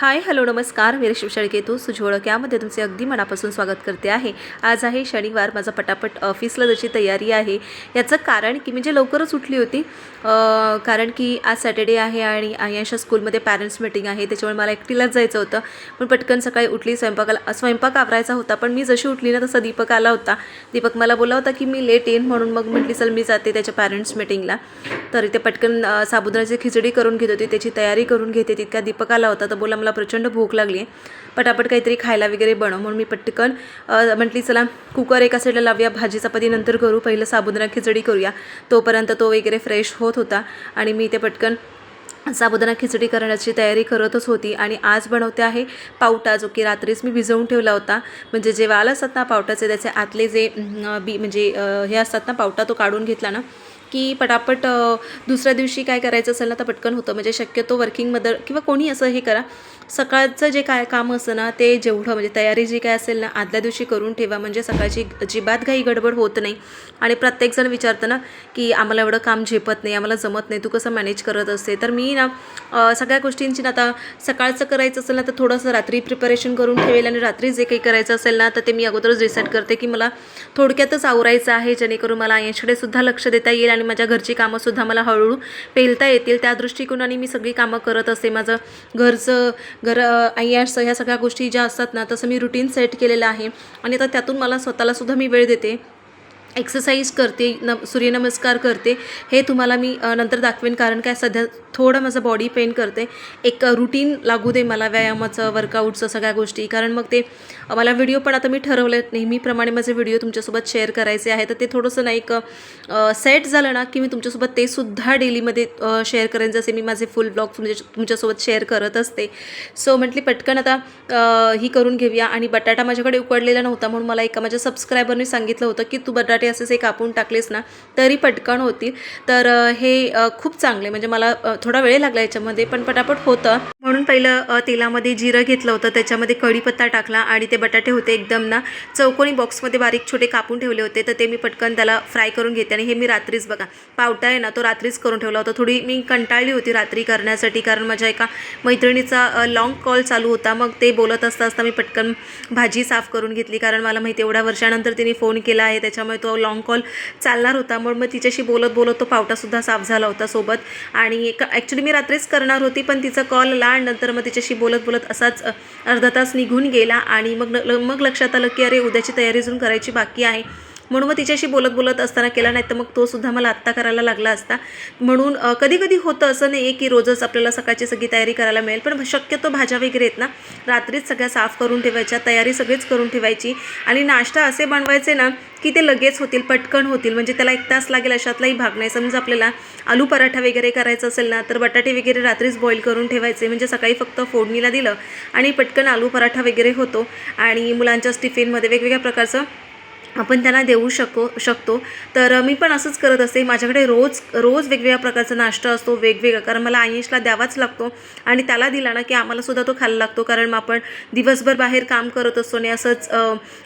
Hi hello नमस्कार. मी वीर शेळकेतू सुझोळक यामध्ये तुमचे अगदी मनापासून स्वागत करते आहे. आज आहे शनिवार. माझा पटापट ऑफिसला जशी तयारी आहे. याचं कारण की म्हणजे लवकरच उठली होती कारण की आज सॅटर्डे आहे आणि आयांच्या स्कूलमध्ये पॅरेंट्स मिटिंग आहे. त्याच्यामुळे मला एकटीलाच जायचं होतं. पण पटकन सकाळी उठली. स्वयंपाकाला स्वयंपाक आवरायचा होता. पण मी जशी उठली ना तसा दीपक आला होता. दीपक मला बोला होता की मी लेट येईन म्हणून मग म्हटली चल मी जाते त्याच्या पॅरेंट्स मिटिंगला. तर इथे पटकन अं, साबुदाण्याची खिचडी करून घेत होती. त्याची तयारी करून घेते तितका दीपक आला होता. तर बोला मला प्रचंड भूक लागली. आहे पटापट काहीतरी खायला वगैरे बनव. म्हणून मी पटकन म्हटली चला कुकर एका साईडला लावूया भाजी चपाती नंतर करू. पहिलं साबुदाणा खिचडी करूया. तोपर्यंत तो वगैरे फ्रेश होत होता आणि मी ते पटकन साबुदाणा खिचडी करण्याची तयारी करतच होती. आणि आज बनवते आहे पावटा जो की रात्रीच मी भिजवून ठेवला होता. म्हणजे जे वाल असतात ना पावटाचे त्याचे आतले जे बी म्हणजे हे असतात ना पावटा तो काढून घेतला ना की पटापट दुसऱ्या दिवशी काय करायचं असेल ना तर पटकन होतं. म्हणजे शक्यतो वर्किंग मदर किंवा कोणी असं हे करा सकाळचं जे काय काम असतं ना ते जेवढं म्हणजे तयारी जी काय असेल ना आदल्या दिवशी करून ठेवा. म्हणजे सकाळची अजिबात काही गडबड होत नाही. आणि प्रत्येकजण विचारतं ना की आम्हाला एवढं काम झेपत नाही आम्हाला जमत नाही तू कसं मॅनेज करत असते? तर मी ना सगळ्या गोष्टींची ना आता सकाळचं करायचं असेल ना तर थोडंसं रात्री प्रिपरेशन करून ठेवेल आणि रात्री जे काही करायचं असेल ना तर ते मी अगोदरच डिसाईड करते की मला थोडक्यातच आवरायचं आहे जेणेकरून मला याच्याकडे सुद्धा लक्ष देता येईल आणि माझ्या घरची कामंसुद्धा मला हळूहळू पेलता येतील. त्या दृष्टिकोनाने मी सगळी कामं करत असते. माझं घरचं घर आय्यास ह्या सगळ्या गोष्टी ज्या असतात ना तसं मी रुटीन सेट केलेलं आहे. आणि आता त्यातून मला स्वतःला सुद्धा मी वेळ देते. एक्सरसाइज करते न सूर्यनमस्कार करते हे तुम्हाला मी नंतर दाखवेन. कारण काय सध्या थोडं माझं बॉडी पेन करते. एक रुटीन लागू दे मला व्यायामाचं वर्कआउटचं सगळ्या गोष्टी. कारण मग ते मला व्हिडिओ पण आता मी ठरवलं नेहमीप्रमाणे माझे व्हिडिओ तुमच्यासोबत शेअर करायचे आहे. तर ते थोडंसं नाही एक सेट झालं ना की मी तुमच्यासोबत ते सुद्धा डेलीमध्ये शेअर करेन. जसे मी माझे फुल ब्लॉग तुमच्या तुमच्यासोबत शेअर करत असते. सो म्हटली पटकन आता ही करून घेऊया. आणि बटाटा माझ्याकडे उकडलेला नव्हता म्हणून मला एका माझ्या सबस्क्रायबरने सांगितलं होतं की तू बटाटे असेच हे कापून टाकलेस ना तरी पटकन होतील. तर हे खूप चांगले. म्हणजे मला थोडा वेळ लागला याच्यामध्ये पण पटापट होतं. म्हणून पहिलं तेलामध्ये जिरं घेतलं होतं. त्याच्यामध्ये कढीपत्ता टाकला आणि ते बटाटे होते एकदम ना चौकोनी बॉक्समध्ये बारीक छोटे कापून ठेवले होते. तर ते मी पटकन त्याला फ्राय करून घेते. आणि हे मी रात्रीच बघा पावटा आहे ना तो रात्रीच करून ठेवला होता. थोडी मी कंटाळली होती रात्री करण्यासाठी कारण माझ्या एका मैत्रिणीचा लॉंग कॉल चालू होता. मग ते बोलत असता असता मी पटकन भाजी साफ करून घेतली. कारण मला माहिती एवढ्या वर्षानंतर तिने फोन केला आहे. त्याच्यामुळे तो लॉंग कॉल चालणार होता. म्हणून मग तिच्याशी बोलत बोलत तो पावटासुद्धा साफ झाला होता सोबत. आणि ॲक्च्युली मी रात्रीच करणार होती पण तिचा कॉल आला आणि नंतर मग तिच्याशी बोलत बोलत असाच अर्धा तास निघून गेला. आणि मग न- मग लक्षात आलं की अरे उद्याची तयारी अजून करायची बाकी आहे. म्हणून मग तिच्याशी बोलत बोलत असताना केला नाही तर मग तो सुद्धा मला आत्ता करायला लागला असता. म्हणून कधी कधी होतं असं नाही की रोजच आपल्याला सकाळची सगळी तयारी करायला मिळेल पण शक्यतो भाज्या वगैरे आहेत ना रात्रीच सगळ्या साफ करून ठेवायच्या तयारी सगळीच करून ठेवायची. आणि नाश्ता असे बनवायचे ना की ते लगेच होतील पटकन होतील. म्हणजे त्याला एक तास लागेल अशातलाही भाग नाही. समजा आपल्याला आलू पराठा वगैरे करायचा असेल ना तर बटाटे वगैरे रात्रीच बॉईल करून ठेवायचे. म्हणजे सकाळी फक्त फोडणीला दिलं आणि पटकन आलू पराठा वगैरे होतो. आणि मुलांच्या टिफिनमध्ये वेगवेगळ्या प्रकारचं आपण त्यांना देऊ शको शकतो. तर मी पण असंच करत असते. माझ्याकडे रोज रोज वेगवेगळ्या प्रकारचा नाश्ता असतो वेगवेगळा. कारण मला आयुषला द्यावाच लागतो आणि त्याला दिला ना की आम्हालासुद्धा तो खायला लागतो. कारण मग आपण दिवसभर बाहेर काम करत असतो आणि असंच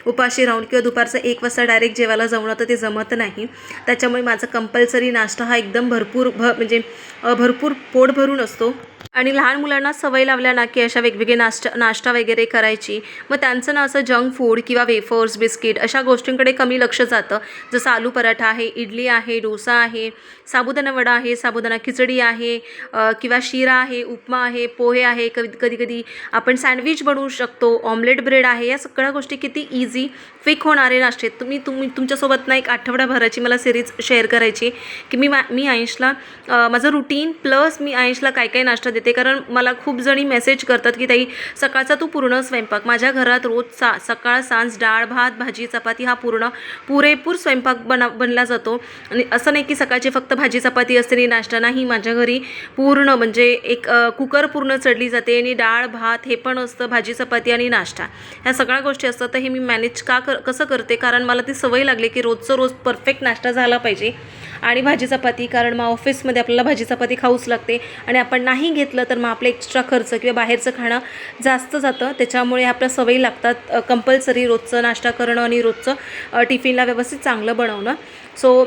उपाशी राहून किंवा दुपारचं एक वाजता डायरेक्ट जेवायला जाऊन तर ते जमत नाही. त्याच्यामुळे माझा कंपल्सरी नाश्ता हा एकदम भरपूर भ म्हणजे भरपूर पोट भरून असतो. आणि लहान मुलांना सवय लावल्या ना की अशा वेगवेगळे नाश्ता नाश्ता वगैरे करायची मग त्यांचं ना असं जंक फूड किंवा वेफर्स बिस्किट अशा गोष्टींकडे कमी लक्ष जातं जसं आलू पराठा आहे इडली आहे डोसा आहे साबुदाणा वडा आहे साबुदाणा खिचडी आहे किंवा शिरा आहे उपमा आहे पोहे आहे कधी कधी कधी आपण सँडविच बनवू शकतो ऑमलेट ब्रेड आहे या सगळ्या गोष्टी किती इझी क्विक होणारे नाश्ते आहेत. तुम्ही तुम्ही तुमच्यासोबत ना एक आठवड्याभराची मला सिरीज शेअर करायची की मी मा मी आयुषला माझं रुटीन प्लस मी आयुषला काय काय नाश्ता देते. कारण मला खूप जणी मेसेज करतात की ताई सकाळचा तू पूर्ण स्वयंपाक. माझ्या घरात रोज सा सकाळ सांज डाळ भात भाजी चपाती हा पूर्ण पुरेपूर स्वयंपाक बना बनला जातो. आणि असं नाही की सकाळची फक्त भाजी चपाती असते आणि नाश्ता नाही. माझ्या घरी पूर्ण म्हणजे एक कुकर पूर्ण चढली जाते आणि डाळ भात हे पण असतं भाजी चपाती आणि नाश्ता. ह्या सगळ्या गोष्टी असतात. तर हे मी मॅनेज का कर कसं करते? कारण मला ती सवय लागली की रोजचं रोज परफेक्ट नाश्ता झाला पाहिजे. आणि भाजी चपाती कारण मग ऑफिसमध्ये आपल्याला भाजी चपाती खाऊच लागते. आणि आपण नाही घेतलं तर मग आपलं एक्स्ट्रा खर्च किंवा बाहेरचं खाणं जास्त जातं. त्याच्यामुळे आपल्या सवयी लागतात कंपल्सरी रोजचं नाश्ता करणं आणि रोजचं टिफिनला व्यवस्थित चांगलं बनवणं. सो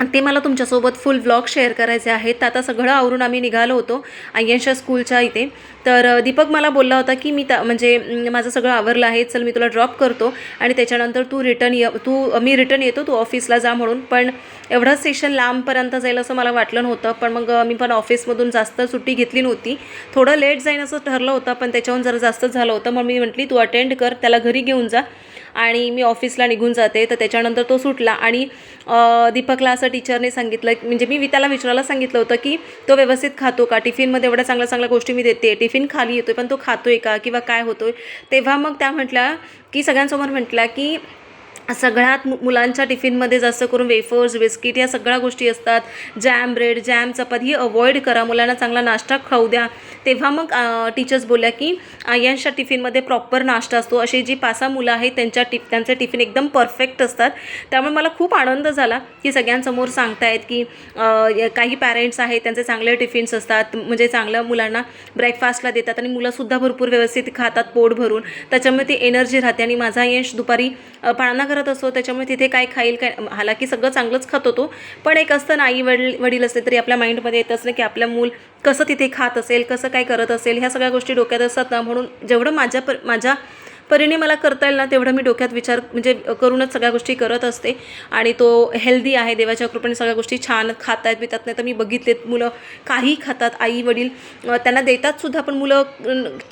ते मला तुमच्यासोबत फुल व्लॉग शेअर करायचे आहेत. तर आता सगळं आवरून आम्ही निघालो होतो आय्यांच्या स्कूलच्या इथे. तर दीपक मला बोलला होता की मी त्या म्हणजे माझं सगळं आवरलं आहे चल मी तुला ड्रॉप करतो आणि त्याच्यानंतर तू रिटर्न ये तू मी रिटर्न येतो तू ऑफिसला जा म्हणून. पण एवढं सेशन लांबपर्यंत जाईल असं मला वाटलं नव्हतं. पण मग मी पण ऑफिसमधून जास्त सुट्टी घेतली नव्हती. थोडं लेट जाईन असं ठरलं होतं पण त्याच्याहून जरा जास्तच झालं होतं. मग मी म्हटली तू अटेंड कर त्याला घरी घेऊन जा. आणि मी ऑफिसला निघून जाते तर त्याच्यानंतर तो सुटला. आणि दीपकला असं टीचरने सांगितलं म्हणजे मी त्याला विचारायला सांगितलं होतं की तो व्यवस्थित खातो का? टिफिनमध्ये एवढ्या चांगल्या चांगल्या गोष्टी मी देते. टिफिन खाली येतोय पण तो खातो आहे का? किंवा काय होतो आहे तेव्हा मग त्या म्हटल्या की सगळ्यांसमोर म्हटल्या की सगळ्यात मु मुलांच्या टिफिनमध्ये जास्त करून वेफर्स बिस्किट या सगळ्या गोष्टी असतात. जॅम ब्रेड जॅम चपाती अवॉइड करा. मुलांना चांगला नाश्ता खाऊ द्या. तेव्हा मग टीचर्स बोलल्या की आयांच्या टिफिनमध्ये प्रॉपर नाश्ता असतो. अशी जी पाच सहा मुलं आहेत त्यांच्या टिफ त्यांचे टिफिन एकदम परफेक्ट असतात. त्यामुळे मला खूप आनंद झाला की सगळ्यांसमोर सांगतायत की काही पॅरेंट्स आहेत त्यांचे चांगले टिफिन्स असतात. म्हणजे चांगलं मुलांना ब्रेकफास्टला देतात आणि मुलंसुद्धा भरपूर व्यवस्थित खातात पोट भरून. त्याच्यामुळे ती एनर्जी राहते आणि माझा यश दुपारी पाळणा करत असतो त्याच्यामुळे तिथे काय खाईल काय हालाकी सगळं चांगलंच खात होतो. पण एक असतं ना आई वडील वडील असले तरी आपल्या माइंडमध्ये येत असलं की आपलं मूल कसं तिथे खात असेल कसं काय करत असेल ह्या सगळ्या गोष्टी डोक्यात असतात ना. म्हणून जेवढं माझ्या पर माझ्या परीने मला करता येईल ना तेवढं मी डोक्यात विचार म्हणजे करूनच सगळ्या गोष्टी करत असते. आणि तो हेल्दी आहे देवाच्या कृपेने सगळ्या गोष्टी छान खात आहेत पितात नाही तर मी बघितलेत मुलं काही खातात आई वडील त्यांना देतात सुद्धा पण मुलं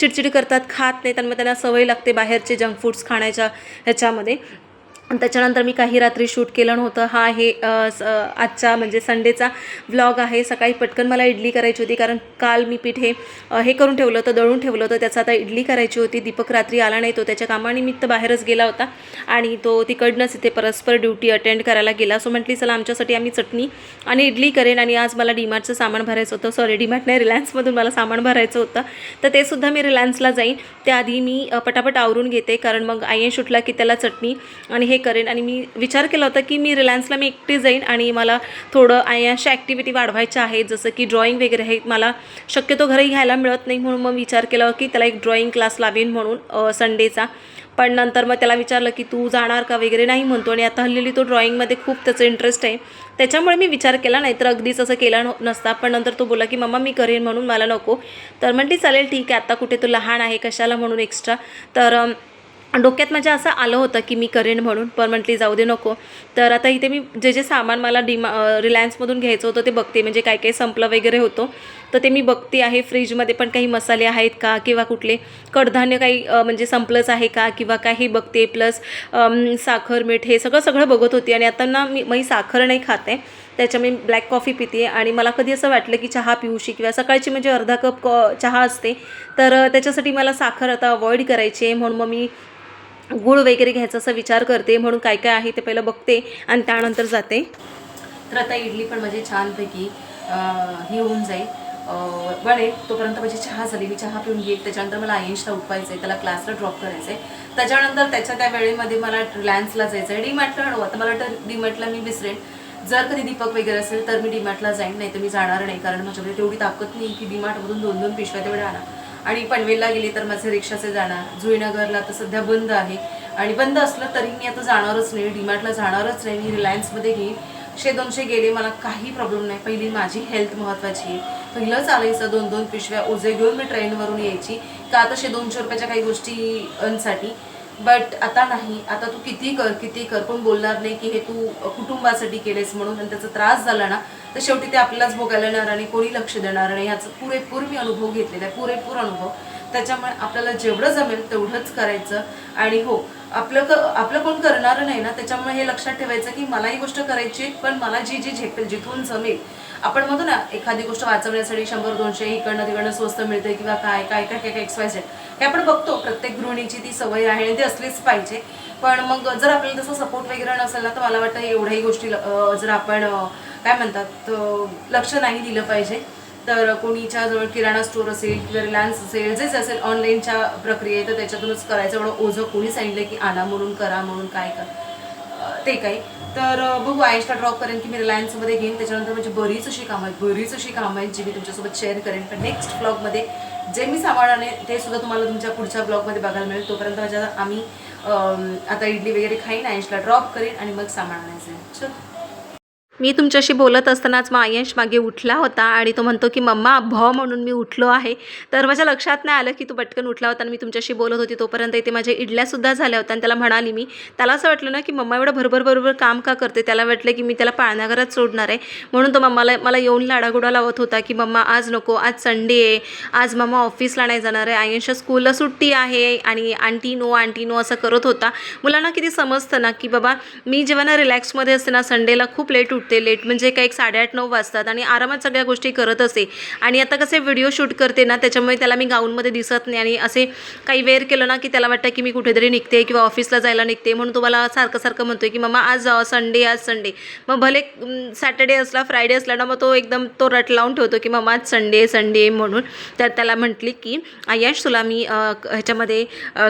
चिडचिड करतात खात नाही त्यांना त्यांना सवय लागते बाहेरचे जंक फूड्स खाण्याच्या ह्याच्यामध्ये. त्याच्यानंतर मी काही रात्री शूट केलं नव्हतं. हा हे स- आजचा म्हणजे संडेचा व्लॉग आहे. सकाळी पटकन मला इडली करायची होती कारण काल मी पीठ हे हे करून ठेवलं होतं दळून ठेवलं होतं. त्याचं आता इडली करायची होती. दीपक रात्री आला नाही तो. त्याच्या कामानिमित्त बाहेरच गेला होता आणि तो तिकडनंच इथे परस्पर ड्युटी अटेंड करायला गेला. सो म्हटली चला आमच्यासाठी आम्ही चटणी आणि इडली करेन आणि आज मला डीमार्टचं सामान भरायचं होतं. सॉरी डीमार्ट नाही रिलायन्समधून मला सामान भरायचं होतं. तर ते सुद्धा मी रिलायन्सला जाईन. त्याआधी मी पटापट आवरून घेते कारण मग आयन शूटला की त्याला चटणी आणि हे करेन. आणि मी विचार केला होता की मी रिलायन्सला मी एकटी जाईन आणि मला थोडं अशा ॲक्टिव्हिटी वाढवायच्या आहेत जसं की ड्रॉईंग वगैरे आहेत. मला शक्यतो घरी घ्यायला मिळत नाही म्हणून मग विचार केला की त्याला एक ड्रॉईंग क्लास लावेन म्हणून संडेचा पण नंतर मग त्याला विचारलं की तू जाणार का वगैरे नाही म्हणतो. आणि आता हल्लेली तो ड्रॉईंगमध्ये खूप त्याचं इंटरेस्ट आहे. त्याच्यामुळे मी विचार केला नाही तर अगदीच असं केला नसता. पण नंतर तो बोला की मम्मा मी करेन म्हणून मला नको. तर म्हणते चालेल ठीक आहे. आता कुठे तो लहान आहे कशाला म्हणून एक्स्ट्रा तर डोक्यात माझ्या असं आलं होतं की मी करेन म्हणून पण म्हटली जाऊ दे नको. तर आता इथे मी जे जे सामान मला डिमा रिलायन्समधून घ्यायचं होतं ते बघते म्हणजे काय काय संपलं वगैरे होतं. तर ते मी बघते आहे फ्रीजमध्ये पण काही मसाले आहेत का किंवा कुठले कडधान्य काही म्हणजे संपलंच आहे का किंवा काही बघते प्लस साखर मीठ हे सगळं सगळं बघत होती. आणि आता ना मी मी साखर नाही खाते त्याच्यामुळे ब्लॅक कॉफी पिते. आणि मला कधी असं वाटलं की चहा पिऊशी किंवा सकाळची म्हणजे अर्धा कप कॉ चहा असते. तर त्याच्यासाठी मला साखर आता अवॉइड करायची आहे. म्हणून मग मी गुळ वगैरे घ्यायचा असा विचार करते म्हणून काय काय आहे ते पहिलं बघते आणि त्यानंतर जाते. तर आता इडली पण माझी छानपैकी हे ही होऊन जाईल. अं, तोपर्यंत माझी चहा झाली. मी चहा पिऊन घेईल. त्याच्यानंतर मला आयुषला उठवायचं आहे त्याला क्लासला ड्रॉप करायचं आहे त्याच्यानंतर त्याच्या त्या वेळेमध्ये मला रिलायन्सला जायचं आहे डीमार्टला हळू आता मला वाटतं डीमार्टला मी विसरेन. जर कधी दीपक वगैरे असेल तर मी डीमार्टला जाईन. नाही तर मी जाणार नाही. कारण माझ्याकडे तेवढी ताकद नाही की डीमार्टमधून दोन दोन पिशव्या तेवढ्या आणा. आणि पनवेलला गेली तर माझे रिक्षाचे जाणार जुईनगरला तर सध्या बंद आहे. आणि बंद असलं तरी मी आता जाणारच नाही डीमार्टला जाणारच नाही. मी रिलायन्समध्ये घेईन शे दोनशे गेले मला काही प्रॉब्लेम नाही. पहिली माझी हेल्थ महत्त्वाची आहे. पहिलं चालायचं दोन दोन पिशव्या. ओझे घेऊन मी ट्रेनवरून यायची. का आता शे दोनशे रुपयाच्या काही गोष्टींसाठी बट आता नाही. आता तू किती कर किती कर पण बोलणार नाही की हे तू कुटुंबासाठी केलेस म्हणून आणि त्याचा त्रास झाला ना तर शेवटी ते आपल्यालाच भोगायला येणार आणि कोणी लक्ष देणार नाही. ह्याचा पुरेपूर मी अनुभव घेतलेला आहे. पुरेपूर अनुभव. त्याच्यामुळे आपल्याला जेवढं जमेल तेवढंच करायचं. आणि हो आपलं क आपलं कोण करणारं नाही ना त्याच्यामुळे हे लक्षात ठेवायचं की मला ही गोष्ट करायची आहे, पण मला जी जी झेपेल जिथून जमेल आपण म्हणतो ना एखादी गोष्ट वाचवण्यासाठी शंभर दोनशे इकडनं तिकडनं स्वस्त मिळते किंवा काय काय काय काय काय एक्स झेड हे आपण बघतो प्रत्येक गृहिणीची ती सवय आहे आणि ती असलीच पाहिजे. पण मग जर आपल्याला तसं सपोर्ट वगैरे नसेल ना तर मला वाटतं एवढ्याही गोष्टी जर आपण काय म्हणतात लक्ष नाही दिलं पाहिजे. तर कोणीच्या जवळ किराणा स्टोअर असेल किंवा रिलायन्स असेल जेच असेल ऑनलाईनच्या प्रक्रियेत तर त्याच्यातूनच करायचं. एवढं ओझं कोणी सांगितलं की आणा म्हणून करा म्हणून काय कर ते काही. तर बघू आयशला ड्रॉप करेन की मी रिलायन्समध्ये घेईन. त्याच्यानंतर म्हणजे बरीच अशी कामं आहेत. बरीच अशी कामं आहेत जी मी तुमच्यासोबत शेअर करेन. पण नेक्स्ट ब्लॉगमध्ये जे मी सांभाळाने ते सुद्धा तुम्हाला तुमच्या पुढच्या ब्लॉगमध्ये बघायला मिळेल. तोपर्यंत माझ्या आम्ही आता इडली वगैरे खाईन आयशला ड्रॉप करेन आणि मग सांभाळण्याचं चल. मी तुमच्याशी बोलत असतानाच मायंश मागे उठला होता आणि तो म्हणतो की मम्मा भॉ म्हणून मी उठलो आहे. तर माझ्या लक्षात नाही आलं की तू पटकन उठला होता आणि मी तुमच्याशी बोलत होती तोपर्यंत इथे माझ्या इडल्यासुद्धा झाल्या होत्या आणि त्याला म्हणाली मी त्याला असं वाटलं ना की मम्मा एवढं भरभर बरोबर काम का करते? त्याला वाटलं की मी त्याला पाळण्याघरात सोडणार आहे. म्हणून तो मम्माला मला येऊन लाडागुडा लावत होता की मम्मा आज नको आज संडे आहे आज मम्मा ऑफिसला नाही जाणार आहे आयंशच्या स्कूलला सुट्टी आहे आणि आंटी नो आंटी नो असं करत होता. मुलांना किती समजतं ना की बाबा मी जेव्हा ना रिलॅक्समध्ये असते ना संडेला खूप लेट उठ उठते लेट म्हणजे काय एक साडेआठ नऊ वाजतात आणि आरामात सगळ्या गोष्टी करत असे. आणि आता कसे व्हिडिओ शूट करते ना त्याच्यामुळे त्याला मी गाऊनमध्ये दिसत नाही आणि असे काही वेअर केलं ना की त्याला वाटतं की मी कुठेतरी निघते किंवा ऑफिसला जायला निघते म्हणून तुम्हाला सारखं सारखं म्हणतोय की मम्मा आज संडे आज संडे मग भले सॅटर्डे असला फ्रायडे असला ना मग तो एकदम तो रट लावून ठेवतो की मम्मा आज संडे संडे म्हणून. तर त्याला म्हटली की यश तुला मी ह्याच्यामध्ये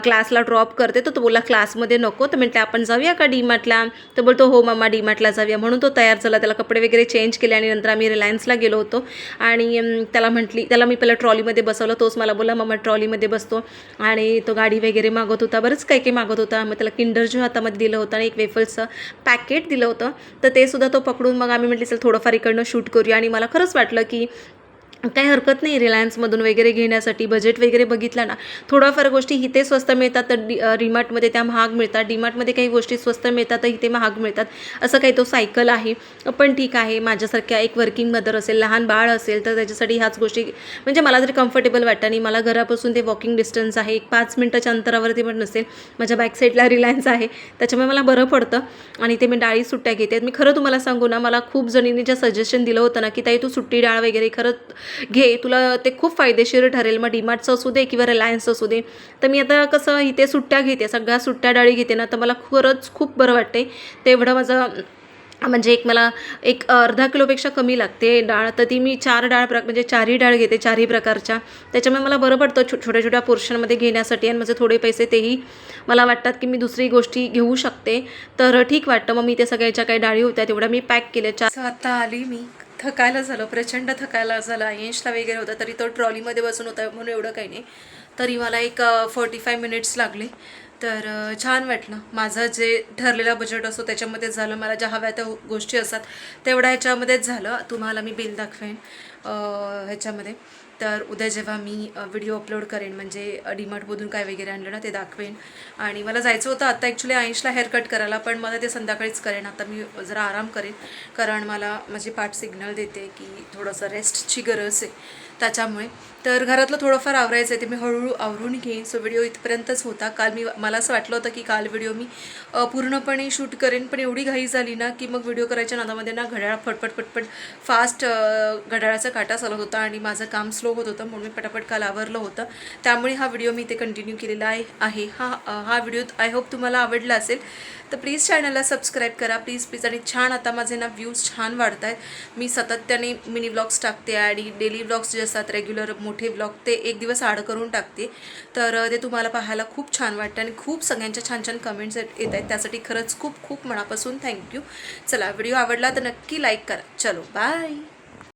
क्लासला ड्रॉप करते तर तो बोला क्लासमध्ये नको. तर म्हटलं आपण जाऊया का डीमार्टला तर बोलतो हो मम्मा डीमार्टला जाऊया. म्हणून तो तयार चला त्याला कपडे वगैरे चेंज केले आणि नंतर आम्ही रिलायन्सला गेलो होतो. आणि त्याला म्हटली त्याला मी पहिला ट्रॉलीमध्ये बसवलं. तोच मला बोला मम्मा ट्रॉलीमध्ये बसतो. आणि तो गाडी वगैरे मागत होता. बरंच काही काही मागत होता. मग त्याला किंडर जो हातामध्ये दिलं होतं आणि एक वेफल्सचं पॅकेट दिलं होतं. तर ते सुद्धा तो पकडून मग आम्ही म्हटलं चल थोडंफार इकडनं शूट करूया. आणि मला खरंच वाटलं की काही हरकत नाही. रिलायन्समधून वगैरे घेण्यासाठी बजेट वगैरे बघितला ना थोड्याफार गोष्टी इथे स्वस्त मिळतात तर डी डीमार्टमध्ये त्या महाग मिळतात. डीमार्टमध्ये काही गोष्टी स्वस्त मिळतात तर इथे महाग मिळतात. असं काही तो सायकल आहे. पण ठीक आहे माझ्यासारख्या एक वर्किंग मदर असेल लहान बाळ असेल तर त्याच्यासाठी ह्याच गोष्टी म्हणजे मला तरी कम्फर्टेबल वाटतं आणि मला घरापासून ते वॉकिंग डिस्टन्स आहे. एक पाच मिनटाच्या अंतरावरती पण नसेल. माझ्या बॅक साईडला रिलायन्स आहे. त्याच्यामुळे मला बरं पडतं. आणि ते मी डाळी सुट्ट्या घेते. मी खरं तुम्हाला सांगू ना मला खूप जणींनी जे सजेशन दिलं होतं ना की ताई तू सुट्टी डाळ वगैरे खरंच घे तुला ते खूप फायदेशीर ठरेल. मग डीमार्टचं असू दे किंवा रिलायन्सचं असू दे. तर मी आता कसं इथे सुट्ट्या घेते सगळ्या सुट्ट्या डाळी घेते ना तर मला खरंच खूप बरं वाटते. तेवढं माझं म्हणजे एक मला एक अर्धा किलोपेक्षा कमी लागते डाळ. तर ती मी चार डाळ प्र म्हणजे चारही डाळ घेते चारही प्रकारच्या. त्याच्यामुळे मला बरं पडतं छो छोट्या छोट्या पोर्शनमध्ये घेण्यासाठी आणि माझे थोडे पैसे तेही मला वाटतात की मी दुसरी गोष्टी घेऊ शकते. तर ठीक वाटतं. मग मी ते सगळ्याच्या काही डाळी होत्या तेवढ्या मी पॅक केल्या. चार आता आली मी थकायला झालं प्रचंड थकायला झालं आयंशला वगैरे होता तरी तो ट्रॉलीमध्ये बसून होता म्हणून एवढं काही नाही. तरी मला एक फोर्टी फाय मिनिट्स लागले. तर छान वाटलं. माझं जे ठरलेला बजेट असतो त्याच्यामध्येच झालं. मला ज्या हव्या त्या गोष्टी असतात तेवढ्या ह्याच्यामध्येच झालं. तुम्हाला मी बिल दाखवेन ह्याच्यामध्ये. तर उद्या जेव्हा मी व्हिडिओ अपलोड करेन म्हणजे डीमार्टमधून काय वगैरे आणलं ना ते दाखवेन. आणि मला जायचं होतं आता ॲक्च्युली आईशला हेअर कट करायला पण मला ते संध्याकाळीच करेन. आता मी जरा आराम करेन कारण मला माझी पाठ सिग्नल देते की थोडंसं रेस्टची गरज आहे. त्याच्यामुळे. तर घरातलं थोडंफार आवरायचं आहे ते मी हळूहळू आवरून घेईन. सो व्हिडिओ इथपर्यंतच होता. काल मी मला असं वाटलं होतं की काल व्हिडिओ मी पूर्णपणे शूट करेन पण एवढी घाई झाली ना की मग व्हिडिओ करायच्या नादामध्ये ना घड्याळ फटफट फटफट फास्ट घड्याळाचा काटा चालत होता आणि माझं काम स्लो होत होतं म्हणून मी पटापट काल आवरलं होतं. त्यामुळे हा व्हिडिओ मी इथे कंटिन्यू केलेला आहे आहे. हा हा व्हिडिओ आय होप तुम्हाला आवडला असेल. तर प्लीज चॅनलला सबस्क्राईब करा. प्लीज प्लीज आणि छान आता माझे ना व्ह्यूज छान वाढत आहेत मी सातत्याने मिनी ब्लॉग्स टाकते आणि डेली ब्लॉग्स जे असतात रेग्युलर मोठे ब्लॉग ते एक दिवस आड करून टाकते. तर ते तुम्हाला पाहायला खूप छान वाटतं आणि खूप सगळ्यांच्या छान छान कमेंट्स येत आहेत. त्यासाठी खरंच खूप खूप मनापासून थँक्यू चला व्हिडिओ आवडला तर नक्की लाईक करा. चलो बाय